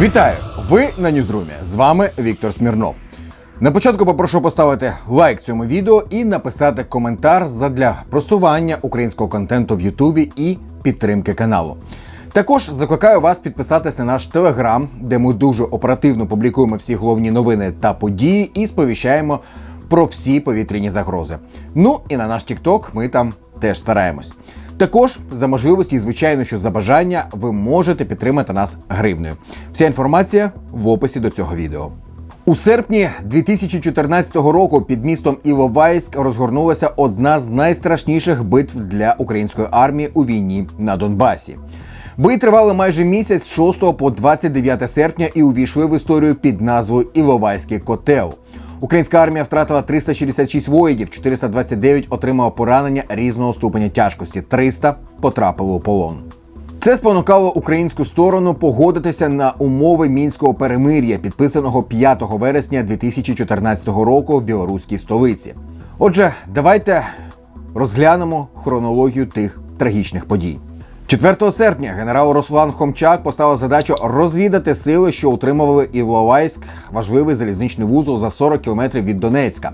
Вітаю! Ви на Ньюзрумі. З вами Віктор Смірнов. На початку попрошу поставити лайк цьому відео і написати коментар задля просування українського контенту в Ютубі і підтримки каналу. Також закликаю вас підписатись на наш телеграм, де ми дуже оперативно публікуємо всі головні новини та події і сповіщаємо про всі повітряні загрози. Ну і на наш Тікток ми там теж стараємось. Також за можливості, і звичайно, що за бажання ви можете підтримати нас гривнею. Вся інформація в описі до цього відео. У серпні 2014 року під містом Іловайськ розгорнулася одна з найстрашніших битв для української армії у війні на Донбасі. Бої тривали майже місяць з 6 по 29 серпня і увійшли в історію під назвою Іловайський котел. Українська армія втратила 366 воїнів, 429 отримало поранення різного ступеня тяжкості, 300 потрапили у полон. Це спонукало українську сторону погодитися на умови мінського перемир'я, підписаного 5 вересня 2014 року в білоруській столиці. Отже, давайте розглянемо хронологію тих трагічних подій. 4 серпня генерал Руслан Хомчак поставив задачу розвідати сили, що утримували Іловайськ, важливий залізничний вузол за 40 кілометрів від Донецька.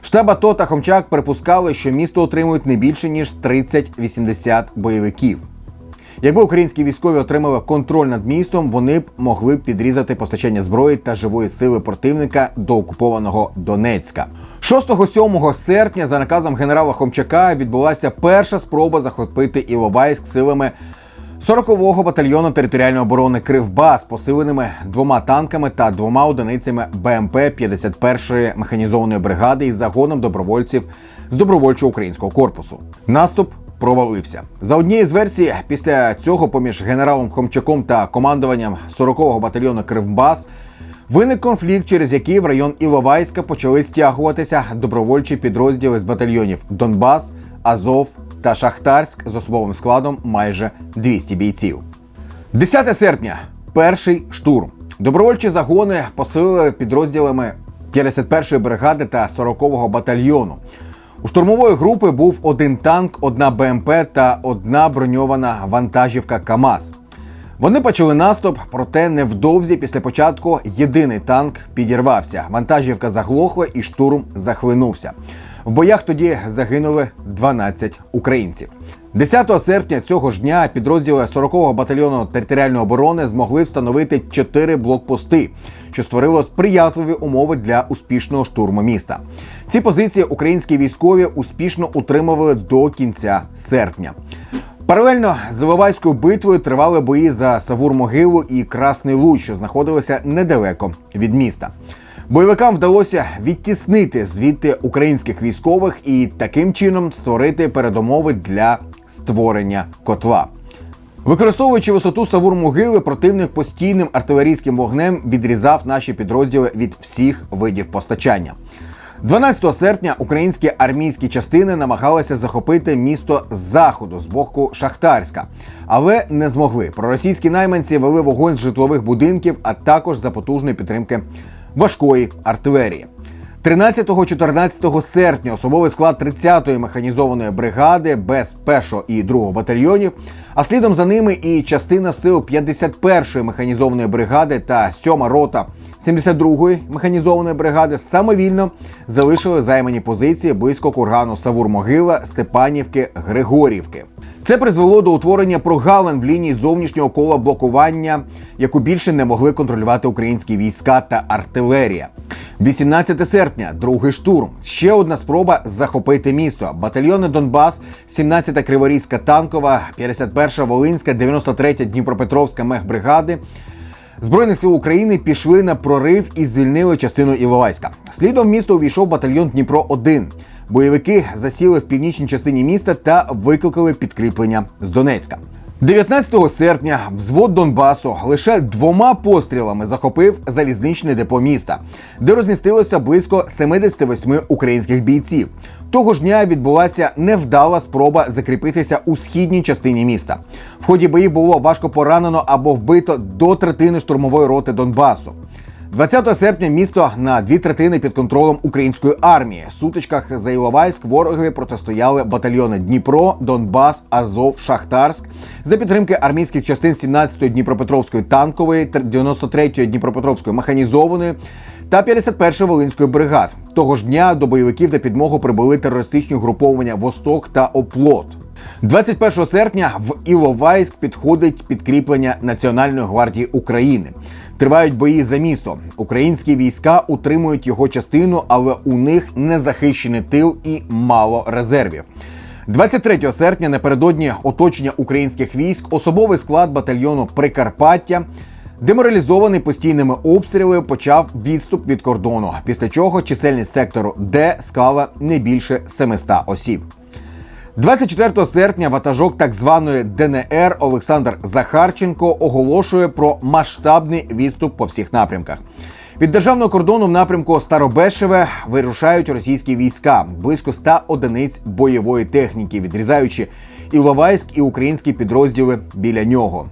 Штаб АТО та Хомчак припускали, що місто отримують не більше ніж 30-80 бойовиків. Якби українські військові отримали контроль над містом, вони б могли б відрізати постачання зброї та живої сили противника до окупованого Донецька. 6-7 серпня, за наказом генерала Хомчака, відбулася перша спроба захопити Іловайськ силами 40-го батальйону територіальної оборони Кривбас, посиленими двома танками та двома одиницями БМП 51-ї механізованої бригади із загоном добровольців з добровольчого українського корпусу. Наступ провалився. За однією з версій, після цього поміж генералом Хомчаком та командуванням 40-го батальйону Кривбас виник конфлікт, через який в район Іловайська почали стягуватися добровольчі підрозділи з батальйонів Донбас, Азов та Шахтарськ з особовим складом майже 200 бійців. 10 серпня перший штурм. Добровольчі загони посилили підрозділами 51-ї бригади та 40-го батальйону. У штурмової групи був один танк, одна БМП та одна броньована вантажівка КАМАЗ. Вони почали наступ, проте невдовзі після початку єдиний танк підірвався. Вантажівка заглохла і штурм захлинувся. В боях тоді загинули 12 українців. 10 серпня цього ж дня підрозділи 40-го батальйону територіальної оборони змогли встановити 4 блокпости, що створило сприятливі умови для успішного штурму міста. Ці позиції українські військові успішно утримували до кінця серпня. Паралельно з Іловайською битвою тривали бої за Савур-Могилу і Красний Луч, що знаходилися недалеко від міста. Бойовикам вдалося відтіснити звідти українських військових і таким чином створити передумови для створення котла. Використовуючи висоту Савур-Могили, противник постійним артилерійським вогнем відрізав наші підрозділи від всіх видів постачання. 12 серпня українські армійські частини намагалися захопити місто з заходу з боку Шахтарська, але не змогли. Проросійські найманці вели вогонь з житлових будинків, а також за потужної підтримки важкої артилерії. 13-14 серпня особовий склад 30-ї механізованої бригади без 1 і 2 батальйонів, а слідом за ними і частина сил 51-ї механізованої бригади та 7 рота 72-ї механізованої бригади самовільно залишили займані позиції близько кургану Савур-Могила, Степанівки, Григорівки. Це призвело до утворення прогалин в лінії зовнішнього кола блокування, яку більше не могли контролювати українські війська та артилерія. 18 серпня, другий штурм. Ще одна спроба захопити місто. Батальйони Донбас, 17-та Криворізька танкова, 51-ша Волинська, 93-я Дніпропетровська мехбригади. Збройних сил України пішли на прорив і звільнили частину Іловайська. Слідом місто увійшов батальйон Дніпро 1 Бойовики засіли в північній частині міста та викликали підкріплення з Донецька. 19 серпня взвод Донбасу лише двома пострілами захопив залізничне депо міста, де розмістилося близько 78 українських бійців. Того ж дня відбулася невдала спроба закріпитися у східній частині міста. В ході боїв було важко поранено або вбито до третини штурмової роти Донбасу. 20 серпня місто на дві третини під контролем української армії. В сутичках за Іловайськ вороги протистояли батальйони Дніпро, Донбас, Азов, Шахтарськ за підтримки армійських частин 17-ї Дніпропетровської танкової, 93-ї Дніпропетровської механізованої та 51-ї Волинської бригад. Того ж дня до бойовиків на підмогу прибули терористичні груповання Восток та Оплот. 21 серпня в Іловайськ підходить підкріплення Національної гвардії України. Тривають бої за місто. Українські війська утримують його частину, але у них незахищений тил і мало резервів. 23 серпня напередодні оточення українських військ особовий склад батальйону Прикарпаття. Деморалізований постійними обстрілами почав відступ від кордону, після чого чисельність сектору Д склала не більше 700 осіб. 24 серпня ватажок так званої ДНР Олександр Захарченко оголошує про масштабний відступ по всіх напрямках. Від державного кордону в напрямку Старобешеве вирушають російські війська близько 100 одиниць бойової техніки, відрізаючи Іловайськ і українські підрозділи біля нього.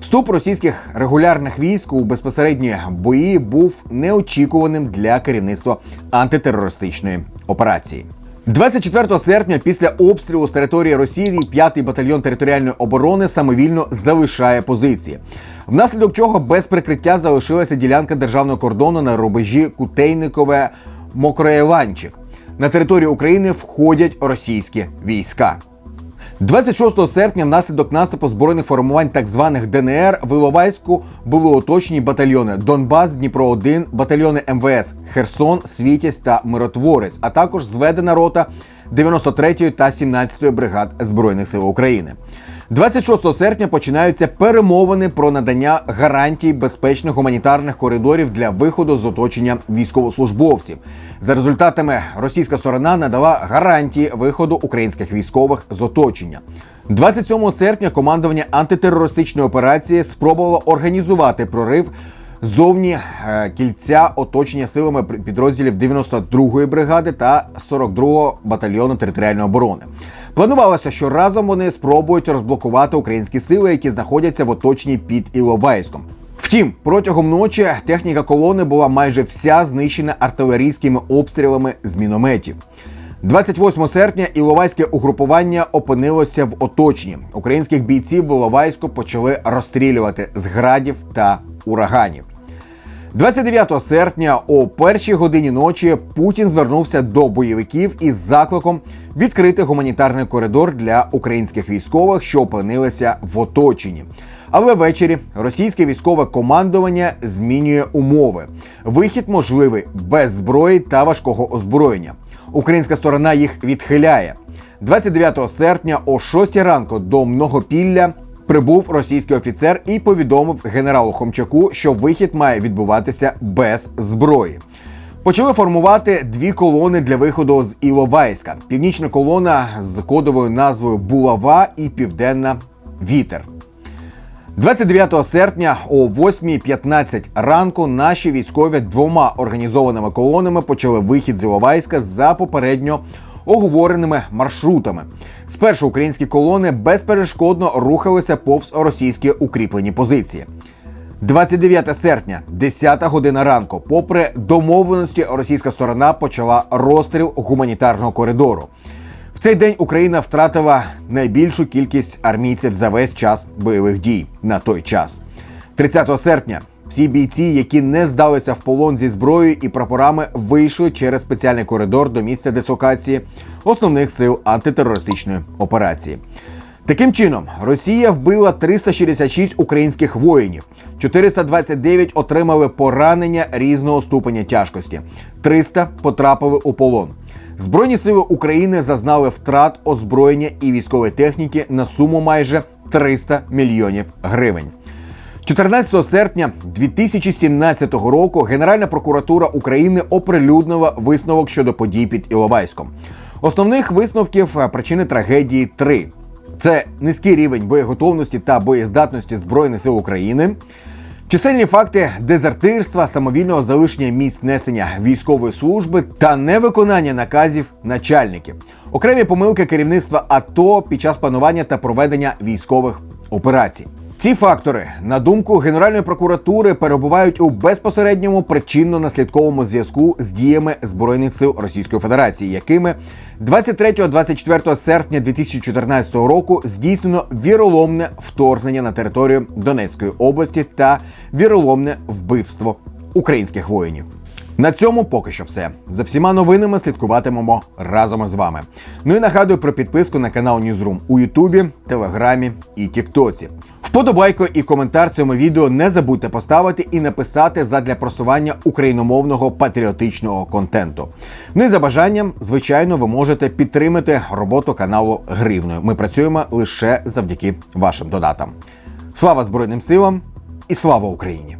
Вступ російських регулярних військ у безпосередні бої був неочікуваним для керівництва антитерористичної операції. 24 серпня після обстрілу з території Росії 5-й батальйон територіальної оборони самовільно залишає позиції, внаслідок чого без прикриття залишилася ділянка державного кордону на рубежі Кутейникове Мокроєванчик. На територію України входять російські війська. 26 серпня внаслідок наступу збройних формувань так званих ДНР в Іловайську були оточені батальйони Донбас, Дніпро 1 батальйони МВС Херсон, Світязь та Миротворець, а також зведена рота 93-ї та 17-ї бригад Збройних сил України. 26 серпня починаються перемовини про надання гарантій безпечних гуманітарних коридорів для виходу з оточення військовослужбовців. За результатами російська сторона надала гарантії виходу українських військових з оточення. 27 серпня командування антитерористичної операції спробувало організувати прорив зовні е, кільця оточення силами підрозділів 92-ї бригади та 42-го батальйону територіальної оборони. Планувалося, що разом вони спробують розблокувати українські сили, які знаходяться в оточенні під Іловайськом. Втім, протягом ночі техніка колони була майже вся знищена артилерійськими обстрілами з мінометів. 28 серпня Іловайське угрупування опинилося в оточенні. Українських бійців в Іловайську почали розстрілювати з градів та ураганів. 29 серпня о першій годині ночі Путін звернувся до бойовиків із закликом відкрити гуманітарний коридор для українських військових, що опинилися в оточенні. Але ввечері російське військове командування змінює умови. Вихід можливий без зброї та важкого озброєння. Українська сторона їх відхиляє. 29 серпня о 6 ранку до Многопілля прибув російський офіцер і повідомив генералу Хомчаку, що вихід має відбуватися без зброї. Почали формувати дві колони для виходу з Іловайська: північна колона з кодовою назвою Булава і Південна Вітер. 29 серпня о 8.15 ранку наші військові двома організованими колонами почали вихід з Іловайська за попередньо оговореними маршрутами. Спершу українські колони безперешкодно рухалися повз російські укріплені позиції. 29 серпня, 10 година ранку, попри домовленості, російська сторона почала розстріл гуманітарного коридору. В цей день Україна втратила найбільшу кількість армійців за весь час бойових дій на той час. 30 серпня всі бійці, які не здалися в полон зі зброєю і прапорами, вийшли через спеціальний коридор до місця дислокації основних сил антитерористичної операції. Таким чином, Росія вбила 366 українських воїнів, 429 отримали поранення різного ступеня тяжкості, 300 потрапили у полон. Збройні сили України зазнали втрат озброєння і військової техніки на суму майже 300 мільйонів гривень. 14 серпня 2017 року Генеральна прокуратура України оприлюднила висновок щодо подій під Іловайськом. Основних висновків причини трагедії три: це низький рівень боєготовності та боєздатності Збройних сил України. Чисельні факти дезертирства, самовільного залишення місць несення військової служби та невиконання наказів начальників, окремі помилки керівництва АТО під час планування та проведення військових операцій. Ці фактори, на думку Генеральної прокуратури, перебувають у безпосередньому причинно-наслідковому зв'язку з діями збройних сил Російської Федерації, якими 23-24 серпня 2014 року здійснено віроломне вторгнення на територію Донецької області та віроломне вбивство українських воїнів. На цьому поки що все. За всіма новинами слідкуватимемо разом із вами. Ну і нагадую про підписку на канал Newsroom у Ютубі, Телеграмі і Тіктоці. Вподобайку і коментар цьому відео не забудьте поставити і написати задля просування україномовного патріотичного контенту. Ну і за бажанням, звичайно, ви можете підтримати роботу каналу гривною. Ми працюємо лише завдяки вашим донатам. Слава Збройним силам і слава Україні!